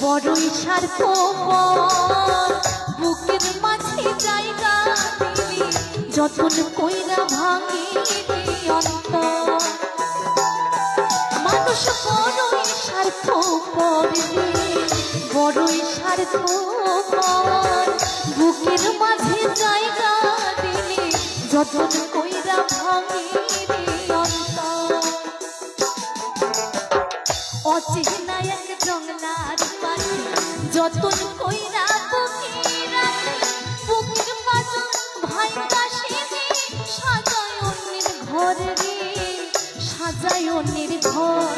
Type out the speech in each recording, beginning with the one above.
বড়ই স্বার্থ বুকের মাঝে জায়গা দিলি যতন কইরা ভাঙি অন্তর। মানুষ বড়ই স্বার্থ রে, বড়ই স্বার্থ বুকের মাঝে জায়গা দিলি যতন কইরা ভাঙি জঙ্গলার পাখি, যতন কইরা বুকে রাখি বুকের পাশে ভাই কাশে সাজায় অন্যের ঘর রে, সাজায় অন্যের ঘর।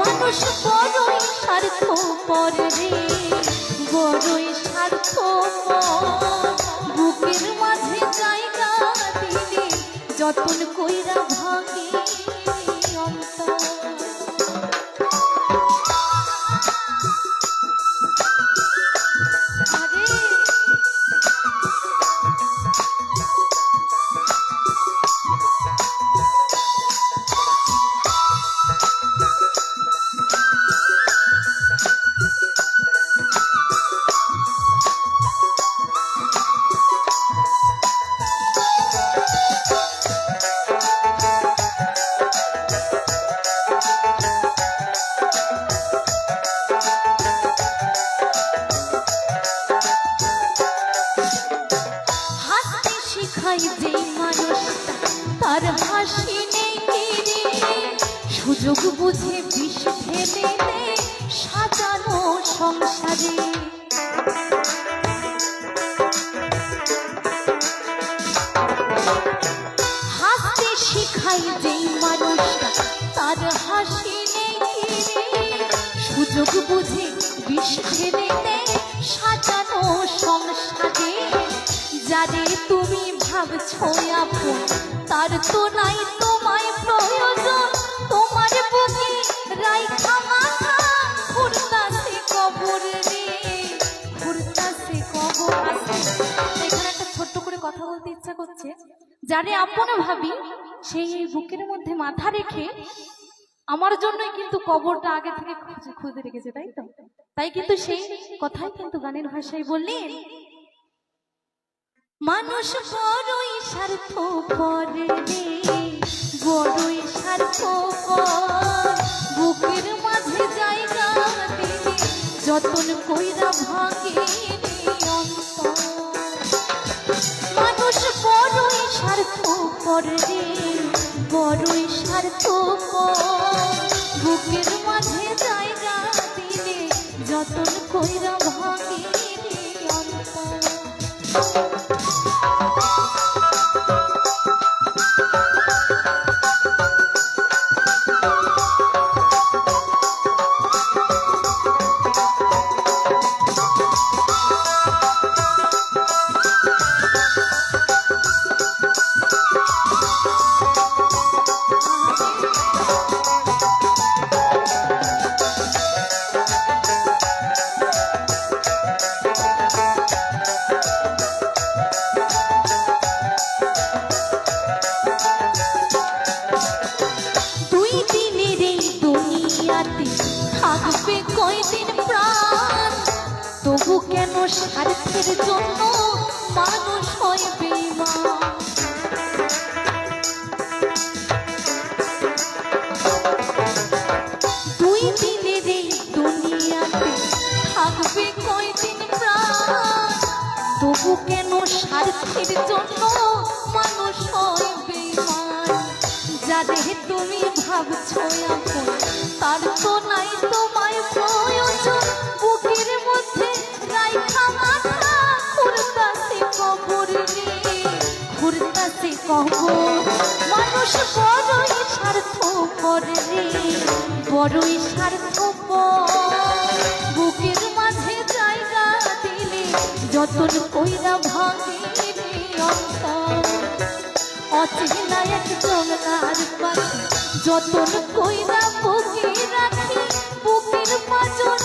মানুষ বড়ই স্বার্থ পর রে, বড়ই স্বার্থ বুকের মাঝে জায়গা দিলে যতন কইরা ভাঙে শিখাই যে তার হাসি নেই সুযোগ বুঝে বিষ দে সাজানো সংসারে। হাসতে শিখাই যে মানুষটা, তার হাসি নেই সুযোগ বুঝে বিষ দে সাজানো সংসারে। যারে তুমি ভাবছ আপন তার তো নাই তোমায় প্রয়োজন, তোমার বুকে রাইখা মাথা। ঘুরতাছে কবর রে, ঘুরতাছে কবর এখানে একটা ছোট্ট করে কথা বলতে ইচ্ছা করছে। যারে আপন ভাবি, সেই বুকের মধ্যে মাথা রেখে আমার জন্যই কিন্তু কবরটা আগে থেকে খুঁজে খুঁজে রেখেছে, তাই তো? তাই কিন্তু সেই কথাই কিন্তু গানের ভাষায় বললেন মানুষ বড়ই স্বার্থ করে রে। বড়ই স্বার্থ বুকের মাঝে জায়গা দিলে যতন কইরা ভাঙে মানুষ বড়ই স্বার্থ করে রে, বড়ই স্বার্থ বুকের মাঝে জায়গা দিলে যতন কইরা ভাঙে রে তবু কেন স্বার্থের জন্য মানুষ হয় বেইমান দুই দিনের থাকবে কয়দিন তবু কেন স্বার্থের জন্য মানুষ হয় বেইমান যাদের তুমি ভাবছ আপন কব মানুষ বড়ই স্বার্থ করে বড়ই স্বার্থ বুকের মাঝে জায়গা দিলে যতন কইরা ভাঙে অচেনা একজন তার পাখি যতন কইরা বুকে রাখি, বুকের মাজন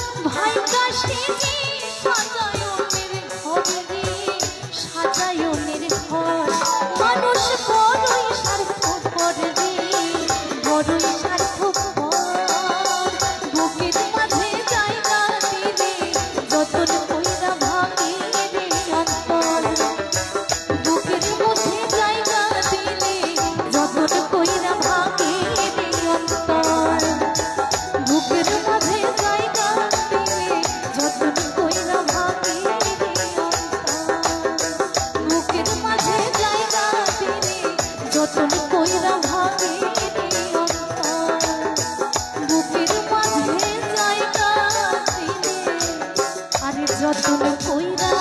যতন কইরা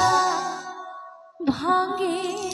ভাঙে